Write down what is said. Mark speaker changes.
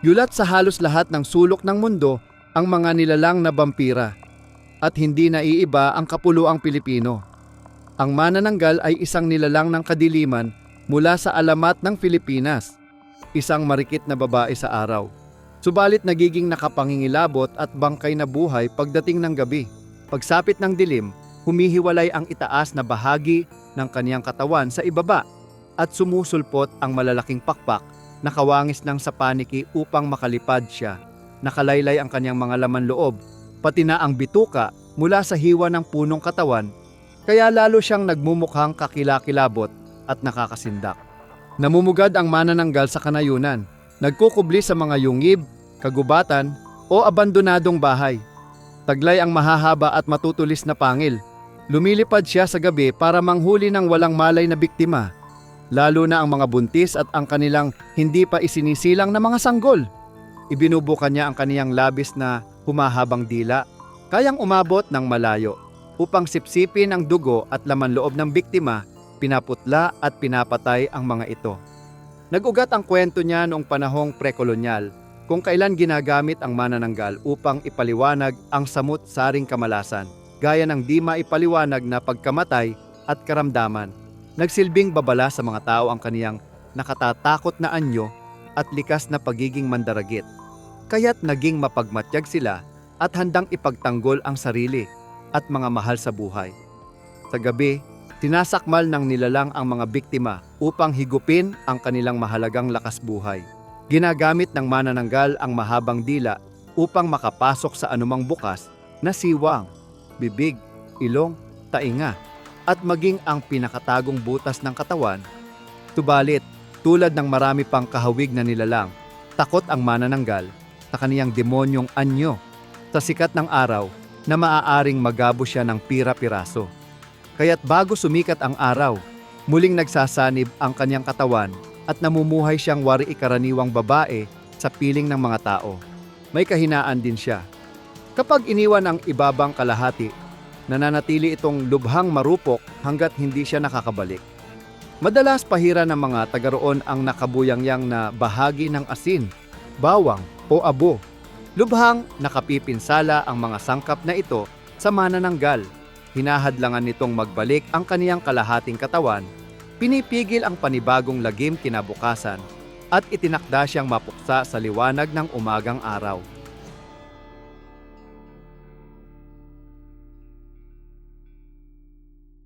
Speaker 1: Yulat sa halos lahat ng sulok ng mundo ang mga nilalang na vampira at hindi naiiba ang kapuluang Pilipino. Ang manananggal ay isang nilalang ng kadiliman mula sa alamat ng Pilipinas, isang marikit na babae sa araw. Subalit nagiging nakapangingilabot at bangkay na buhay pagdating ng gabi. Pagsapit ng dilim, humihiwalay ang itaas na bahagi ng kaniyang katawan sa ibaba at sumusulpot ang malalaking pakpak na kawangis ng sapaniki upang makalipad siya. Nakalaylay ang kanyang mga laman loob, pati na ang bituka mula sa hiwa ng punong katawan, kaya lalo siyang nagmumukhang kakilakilabot at nakakasindak. Namumugad ang manananggal sa kanayunan, nagkukubli sa mga yungib, kagubatan o abandonadong bahay. Taglay ang mahahaba at matutulis na pangil. Lumilipad siya sa gabi para manghuli ng walang malay na biktima, lalo na ang mga buntis at ang kanilang hindi pa isinisilang na mga sanggol. Ibinubukan niya ang kaniyang labis na humahabang dila, kayang umabot ng malayo, upang sipsipin ang dugo at laman loob ng biktima, pinaputla at pinapatay ang mga ito. Nag-ugat ang kwento niya noong panahong prekolonyal kung kailan ginagamit ang manananggal upang ipaliwanag ang samut-saring kamalasan, gaya ng di maipaliwanag na pagkamatay at karamdaman. Nagsilbing babala sa mga tao ang kaniyang nakatatakot na anyo at likas na pagiging mandaragit. Kaya't naging mapagmatyag sila at handang ipagtanggol ang sarili at mga mahal sa buhay. Sa gabi, tinasakmal ng nilalang ang mga biktima upang higupin ang kanilang mahalagang lakas buhay. Ginagamit ng manananggal ang mahabang dila upang makapasok sa anumang bukas na siwang, bibig, ilong, tainga, at maging ang pinakatagong butas ng katawan. Tubalit, tulad ng marami pang kahawig na nilalang, takot ang manananggal sa kaniyang demonyong anyo sa sikat ng araw na maaaring magabo siya ng pira-piraso. Kaya't bago sumikat ang araw, muling nagsasanib ang kanyang katawan at namumuhay siyang wari ikaraniwang babae sa piling ng mga tao. May kahinaan din siya. Kapag iniwan ang ibabang kalahati, nananatili itong lubhang marupok hanggat hindi siya nakakabalik. Madalas pahira ng mga taga roon ang nakabuyangyang na bahagi ng asin, bawang o abo. Lubhang nakapipinsala ang mga sangkap na ito sa manananggal. Hinahadlangan nitong magbalik ang kaniyang kalahating katawan, pinipigil ang panibagong lagim kinabukasan, at itinakda siyang mapuksa sa liwanag ng umagang araw.